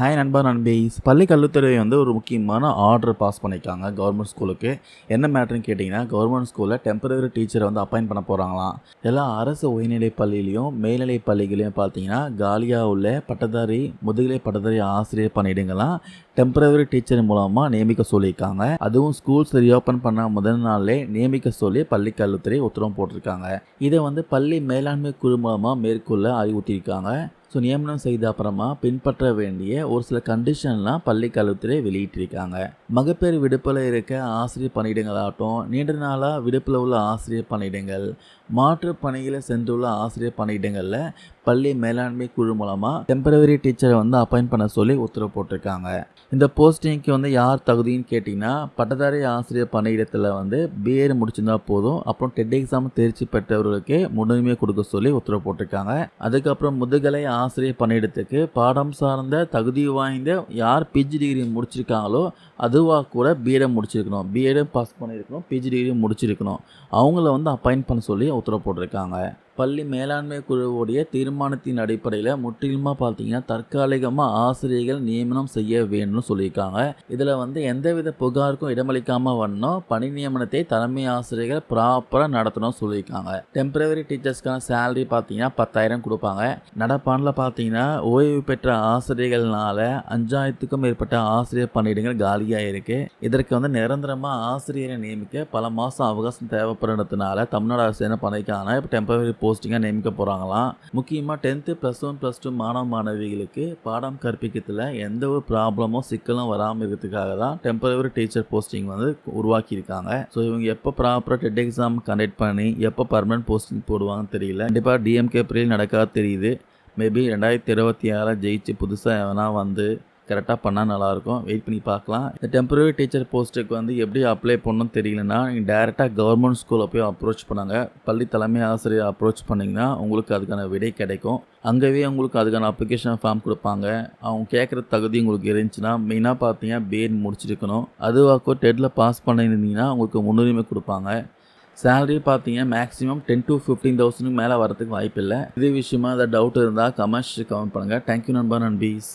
Hi நண்பா நண்பீஸ் பள்ளி கல்வித்துறை வந்து ஒரு முக்கியமான ஆர்டர் பாஸ் பண்ணியிருக்காங்க கவர்மெண்ட் ஸ்கூலுக்கு என்ன மேட்ருன்னு கேட்டிங்கன்னா கவர்மெண்ட் ஸ்கூலில் டெம்பரரி டீச்சரை வந்து அப்பாயின் பண்ண போகிறாங்களாம் எல்லா அரசு உயர்நிலை பள்ளியிலையும் மேல்நிலை பள்ளிகளையும் பார்த்தீங்கன்னா காலியாக உள்ள பட்டதாரி முதுகலை பட்டதாரி ஆசிரியர் பணியிடங்கள்லாம் டெம்பரரி டீச்சர் மூலமாக நியமிக்க சொல்லியிருக்காங்க. அதுவும் ஸ்கூல்ஸ் ரீஓப்பன் பண்ண முதல் நாளே நியமிக்க சொல்லி பள்ளி கல்வித்துறை உத்தரவு போட்டிருக்காங்க. இதை வந்து பள்ளி மேலாண்மை குழு மூலமாக மேற்கொள்ள அறிவுறுத்தியிருக்காங்க. ஸோ நியமனம் செய்த அப்புறமா பின்பற்ற வேண்டிய ஒரு சில கண்டிஷன்லாம் பள்ளி கல்வித்துறை வெளியிட்டிருக்காங்க. மகப்பேறு விடுப்பில் இருக்க ஆசிரியர் பணியிடங்களாகட்டும் நீண்ட நாளாக விடுப்பில் உள்ள ஆசிரியர் பணியிடங்கள் மாற்று பணியில் சென்றுள்ள ஆசிரியர் பணியிடங்களில் பள்ளி மேலாண்மை குழு மூலமாக டெம்பரவரி டீச்சரை வந்து அப்பாயின் பண்ண சொல்லி உத்தரவு போட்டிருக்காங்க. இந்த போஸ்டிங்க்கு வந்து யார் தகுதின்னு கேட்டிங்கன்னா பட்டதாரி ஆசிரியர் பணியிடத்தில் வந்து பிஏடு முடிச்சிருந்தா போதும். அப்புறம் டெட் எக்ஸாம் தேர்ச்சி பெற்றவர்களுக்கே முன்னுரிமை கொடுக்க சொல்லி உத்தரவு போட்டிருக்காங்க. அதுக்கப்புறம் முதுகலை ஆசிரியர் பணியிடத்துக்கு பாடம் சார்ந்த தகுதி வாய்ந்த யார் பிஜி டிகிரி முடிச்சிருக்காங்களோ அதுவாக கூட பிஎடை முடிச்சிருக்கணும். பிஎடை பாஸ் பண்ணியிருக்கணும் பிஜி டிகிரி முடிச்சிருக்கணும். அவங்கள வந்து அப்பாயிண்ட் பண்ண சொல்லி உத்தரவு போட்டிருக்காங்க. பள்ளி மேலாண்மை குழுவுடைய தீர்மானத்தின் அடிப்படையில் முற்றிலுமாக பார்த்தீங்கன்னா தற்காலிகமாக ஆசிரியர்கள் நியமனம் செய்ய வேணும்னு சொல்லியிருக்காங்க. இதில் வந்து எந்தவித புகாருக்கும் இடமளிக்காமல் வரணும். பணி நியமனத்தை தலைமை ஆசிரியர்கள் ப்ராப்பராக நடத்தணும் சொல்லியிருக்காங்க. டெம்பரவரி டீச்சர்ஸ்க்கான சேலரி பார்த்தீங்கன்னா பத்தாயிரம் கொடுப்பாங்க. நடப்பாண்டில் பார்த்தீங்கன்னா ஓய்வு பெற்ற ஆசிரியர்கள்னால அஞ்சாயிரத்துக்கும் மேற்பட்ட ஆசிரியர் பணியிடங்கள் காலியாக இருக்குது இதற்கு வந்து நிரந்தரமாக ஆசிரியரை நியமிக்க பல மாதம் அவகாசம் தேவைப்படுறதுனால தமிழ்நாடு அரசு என்ன பண்ணிக்கான இப்போ டெம்பரரி போஸ்டிங்காக நியமிக்க போகிறாங்களாம் முக்கியமாக tenth plus one plus two மாணவ மாணவிகளுக்கு பாடம் கற்பிக்கிறதுல எந்த ஒரு ப்ராப்ளமும் சிக்கலும் வராமல் இருக்கிறதுக்காக தான் டெம்பரவரி டீச்சர் போஸ்டிங் வந்து உருவாக்கியிருக்காங்க. ஸோ இவங்க எப்போ ப்ராப்பராக டெட் எக்ஸாம் கண்டக்ட் பண்ணி எப்போ பர்மனன்ட் போஸ்டிங் போடுவாங்கன்னு தெரியல. கண்டிப்பாக டிஎம்கே பிரியில் நடக்காது தெரியுது. மேபி ரெண்டாயிரத்தி இருபத்தி ஆறில் ஜெயிச்சு புதுசாக எவனா வந்து கரெக்டாக பண்ணால் நல்லாயிருக்கும். வெயிட் பண்ணி பார்க்கலாம். இந்த டெம்பரரி டீச்சர் போஸ்ட்டுக்கு வந்து எப்படி அப்ளை பண்ணணும்னு தெரியலனா நீங்கள் டேரெக்டாக கவர்மெண்ட் ஸ்கூலில் போய் அப்ரோச் பண்ணாங்க. பள்ளி தலைமை ஆசிரியர் அப்ரோச் பண்ணிங்கன்னா உங்களுக்கு அதுக்கான விடை கிடைக்கும். அங்கேயே உங்களுக்கு அதுக்கான அப்ளிகேஷன் ஃபார்ம் கொடுப்பாங்க. அவங்க கேட்குற தகுதி உங்களுக்கு இருந்துச்சுன்னா மெயினாக பார்த்தீங்கன்னா பிஎட் முடிச்சிருக்கணும். அதுவாக்கோ டெட்டில் பாஸ் பண்ணியிருந்தீங்கன்னா உங்களுக்கு முன்னுரிமை கொடுப்பாங்க. சேலரி பார்த்தீங்க மேக்ஸிமம் டென் டு ஃபிஃப்டீன் தௌசண்ட்க்கு மேலே வரதுக்கு வாய்ப்பு இல்லை இது விஷயமா ஏதாவது டவுட் இருந்தால் கமெண்ட்ஸ் கமெண்ட் பண்ணுங்கள் தேங்க்யூ நண்பா நண்பீஸ்